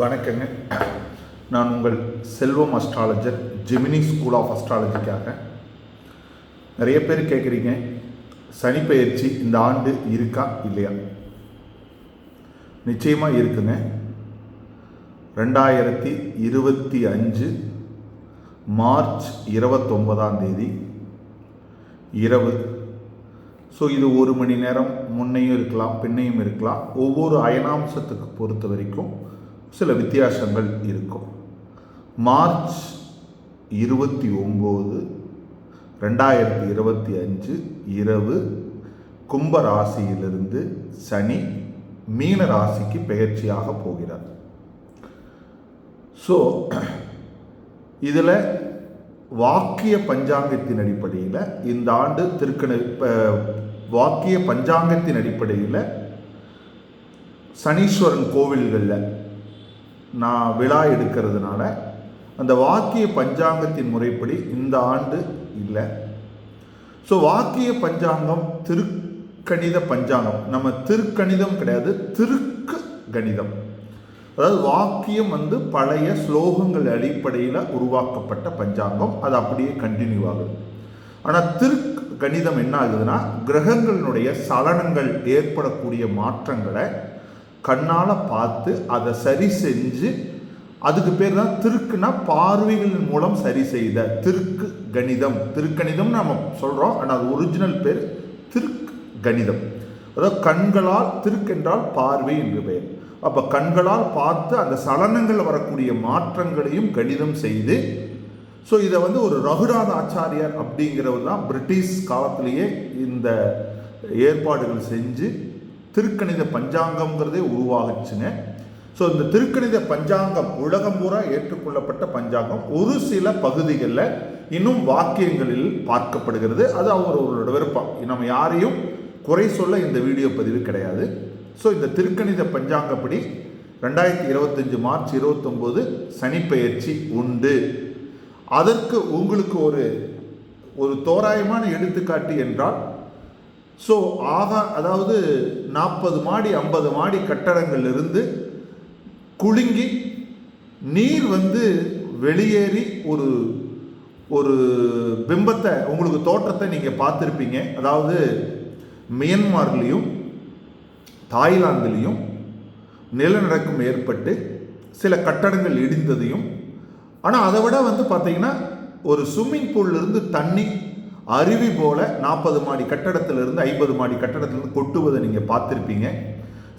வணக்கங்க. நான் உங்கள் Selvam astrologer Gemini school of அஸ்ட்ராலஜிக்காக நிறைய பேர் கேட்குறீங்க. சனி இந்த ஆண்டு இருக்கா இல்லையா? நிச்சயமாக இருக்குங்க. ரெண்டாயிரத்தி இருபத்தி அஞ்சு மார்ச் இருபத்தொன்பதாம் தேதி இரவு. ஸோ இது ஒரு மணி நேரம் முன்னையும் இருக்கலாம் பின்னையும் இருக்கலாம். ஒவ்வொரு அயனாம்சத்துக்கு பொறுத்த வரைக்கும் சில வித்தியாசங்கள் இருக்கும். மார்ச் இருபத்தி ஒம்பது ரெண்டாயிரத்தி இருபத்தி அஞ்சு இரவு கும்ப ராசியிலிருந்து சனி மீன ராசிக்கு பெயர்ச்சியாக போகிறார். ஸோ இதில் வாக்கிய பஞ்சாங்கத்தின் அடிப்படையில் இந்த ஆண்டு திருக்கண வாக்கிய பஞ்சாங்கத்தின் அடிப்படையில் சனீஸ்வரன் கோவில்களில் நான் விழா எடுக்கிறதுனால அந்த வாக்கிய பஞ்சாங்கத்தின் முறைப்படி இந்த ஆண்டு இல்லை. ஸோ வாக்கிய பஞ்சாங்கம் திருக்கணித பஞ்சாங்கம். நம்ம திருக்கணிதம் கிடையாது திருக்கு கணிதம் அதாவது வாக்கியம் வந்து பழைய ஸ்லோகங்கள் அடிப்படையில் உருவாக்கப்பட்ட பஞ்சாங்கம். அது அப்படியே கண்டினியூ ஆகுது. ஆனால் திருக்கு கணிதம் என்ன ஆகுதுன்னா கிரகங்களினுடைய சலனங்கள் ஏற்படக்கூடிய மாற்றங்களை கண்ணால் பார்த்து அதை சரி செஞ்சு அதுக்கு பேர் தான் திருக்குனா பார்வைகளின் மூலம் சரி செய்த. திருக்கு கணிதம். திருக்கணிதம் நம்ம சொல்கிறோம் ஆனால் அது ஒரிஜினல் பேர் திருக்கு கணிதம். அதாவது கண்களால் திருக்கென்றால் பார்வை என்று பெயர். அப்போ கண்களால் பார்த்து அந்த சலனங்கள் வரக்கூடிய மாற்றங்களையும் கணிதம் செய்து ஸோ இதை வந்து ஒரு ரகுநாத ஆச்சாரியார் அப்படிங்கிறவர் தான் பிரிட்டிஷ் காலத்திலேயே இந்த ஏற்பாடுகள் செஞ்சு திருக்கணித பஞ்சாங்கம்ங்கிறதே உருவாகுச்சுங்க ஸோ இந்த திருக்கணித பஞ்சாங்கம் உலகம் பூரா ஏற்றுக்கொள்ளப்பட்ட பஞ்சாங்கம். ஒரு சில பகுதிகளில் இன்னும் வாக்கியங்களில் பார்க்கப்படுகிறது. அது அவரோட விருப்பம். நம்ம யாரையும் குறை சொல்ல இந்த வீடியோ பதிவு கிடையாது. ஸோ இந்த திருக்கணித பஞ்சாங்கப்படி ரெண்டாயிரத்தி இருபத்தஞ்சு மார்ச் இருபத்தொம்போது சனிப்பெயர்ச்சி உண்டு. அதற்கு உங்களுக்கு ஒரு ஒரு தோராயமான எடுத்துக்காட்டு என்றால் ஸோ ஆகா அதாவது நாற்பது மாடி ஐம்பது மாடி கட்டடங்கள் இருந்து குலுங்கி நீர் வந்து வெளியேறி ஒரு ஒரு பிம்பத்தை உங்களுக்கு தோற்றத்தை நீங்கள் பார்த்துருப்பீங்க. அதாவது மியன்மார்லேயும் தாய்லாந்துலேயும் நிலநடுக்கம் ஏற்பட்டு சில கட்டடங்கள் இடிந்ததையும் ஆனால் அதை விட வந்து பார்த்தீங்கன்னா ஒரு ஸ்விம்மிங் பூல்லிருந்து தண்ணி அருவி போல் நாற்பது மாடி கட்டடத்திலிருந்து ஐம்பது மாடி கட்டடத்திலிருந்து கொட்டுவதை நீங்கள் பார்த்துருப்பீங்க.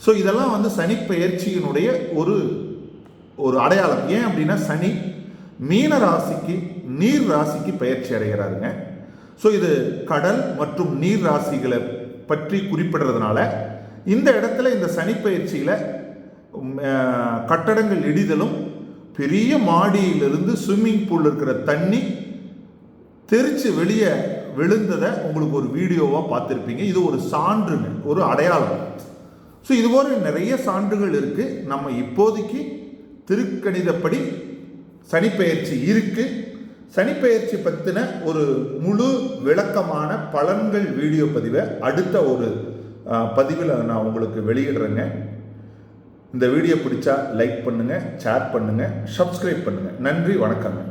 ஸோ இதெல்லாம் வந்து சனி பெயர்ச்சியினுடைய ஒரு ஒரு அடையாளம். ஏன் அப்படின்னா சனி மீன ராசிக்கு நீர் ராசிக்கு பயிற்சி அடைகிறாருங்க. ஸோ இது கடல் மற்றும் நீர் ராசிகளை பற்றி குறிப்பிடுறதுனால இந்த இடத்துல இந்த சனி பயிற்சியில் கட்டடங்கள் இடிதலும் பெரிய மாடியிலிருந்து ஸ்விம்மிங் பூல் இருக்கிற தண்ணி தெரிச்சு வெளியே விழுந்ததை உங்களுக்கு ஒரு வீடியோவாக பார்த்துருப்பீங்க. இது ஒரு சான்றுங்க ஒரு அடையாளம். ஸோ இது போல நிறைய சான்றுகள் இருக்குது நம்ம இப்போதைக்கு திருக்கணிதப்படி சனிப்பெயர்ச்சி இருக்குது சனிப்பெயர்ச்சி பற்றின ஒரு முழு விளக்கமான பலன்கள் வீடியோ பதிவை அடுத்த ஒரு பதிவில் நான் உங்களுக்கு வெளியிடுறேங்க. இந்த வீடியோ பிடிச்சா லைக் பண்ணுங்கள் ஷேர் பண்ணுங்கள் சப்ஸ்கிரைப் பண்ணுங்கள் நன்றி வணக்கங்க.